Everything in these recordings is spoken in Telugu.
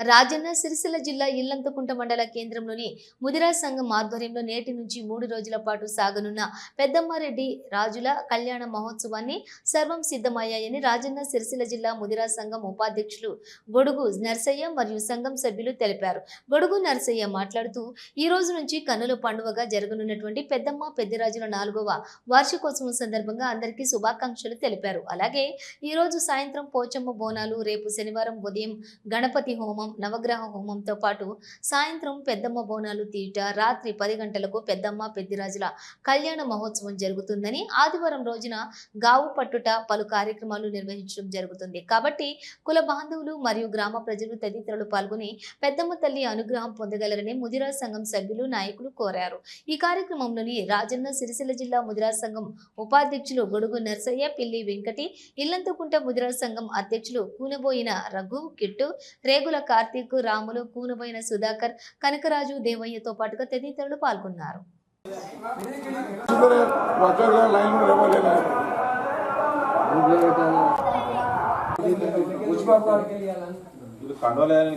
రాజన్న సిరిసిల్ల జిల్లా ఇల్లంతకుంట మండల కేంద్రంలోని ముదిరా సంఘం ఆధ్వర్యంలో నేటి నుంచి మూడు రోజుల పాటు సాగనున్న పెద్దమ్మారెడ్డి రాజుల కళ్యాణ మహోత్సవాన్ని సర్వం సిద్ధమయ్యాయని రాజన్న సిరిసిల్ల జిల్లా ముదిరా సంఘం ఉపాధ్యక్షులు గొడుగు నర్సయ్య మరియు సంఘం సభ్యులు తెలిపారు. గొడుగు నర్సయ్య మాట్లాడుతూ ఈ రోజు నుంచి కన్నుల పండుగగా జరగనున్నటువంటి పెద్దమ్మ పెద్దరాజుల నాలుగవ వార్షికోత్సవం సందర్భంగా అందరికీ శుభాకాంక్షలు తెలిపారు. అలాగే ఈ రోజు సాయంత్రం పోచమ్మ బోనాలు రేపు శనివారం ఉదయం గణపతి హోమం నవగ్రహ హోమంతో పాటు సాయంత్రం పెద్దమ్మ బోనాలు తీట రాత్రి పది గంటలకు పెద్దమ్మ పెద్దిరాజుల కళ్యాణ మహోత్సవం జరుగుతుందని ఆదివారం రోజున గావు పట్టుట పలు కార్యక్రమాలు నిర్వహించడం జరుగుతుంది. కాబట్టి కుల బాంధవులు మరియు గ్రామ ప్రజలు తదితరులు పాల్గొని పెద్దమ్మ తల్లి అనుగ్రహం పొందగలరని ముదిరాజ్ సంఘం సభ్యులు నాయకులు కోరారు. ఈ కార్యక్రమంలోని రాజన్న సిరిసిల్ల జిల్లా ముదిరాజ్ సంఘం ఉపాధ్యక్షులు గొడుగు నర్సయ్య పిల్లి వెంకటి ఇల్లంతకుంట ముదిరాజ్ సంఘం అధ్యక్షులు కూనబోయిన రఘు కిట్టు రేగుల కార్తీక్ రాములు కూనబోయిన సుధాకర్ కనకరాజు దేవయ్యతో పాటుగా తదితరులు పాల్గొన్నారు.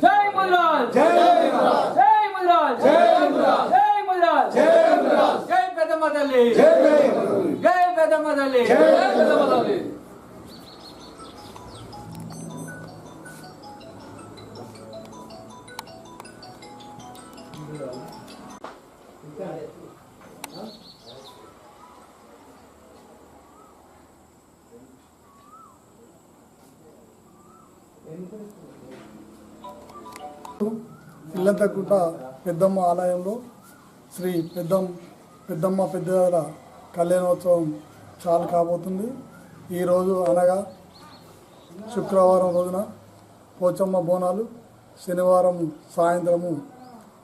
జై ముద్రాజ్ జై జై ముద్రాజ్ జై జై ముద్రాజ్ జై పెద్దమ్మ తల్లి జై పెద్దమ్మ తల్లి జై పెద్దమ్మ తల్లి. ఇల్లంతకుంట పెద్దమ్మ ఆలయంలో శ్రీ పెద్దమ్మ పెద్దమ్మ పెద్దల కళ్యాణోత్సవం చాలా కాబోతుంది. ఈరోజు అనగా శుక్రవారం రోజున పోచమ్మ బోనాలు శనివారం సాయంత్రము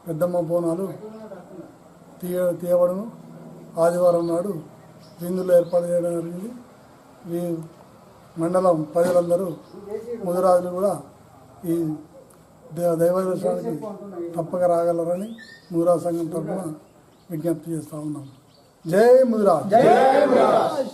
పెద్దమ్మ బోనాలు తీయ తీయబడను ఆదివారం నాడు విందులు ఏర్పాటు చేయడం జరిగింది. ఈ మండలం ప్రజలందరూ ముదిరాజులు కూడా ఈ దే- దైవ దర్శనానికి తప్పక రాగలరని ముదిరా సంఘం తరఫున విజ్ఞప్తి చేస్తూ ఉన్నాం. జై ముదిరాజ్. జై ముదిరాజ్.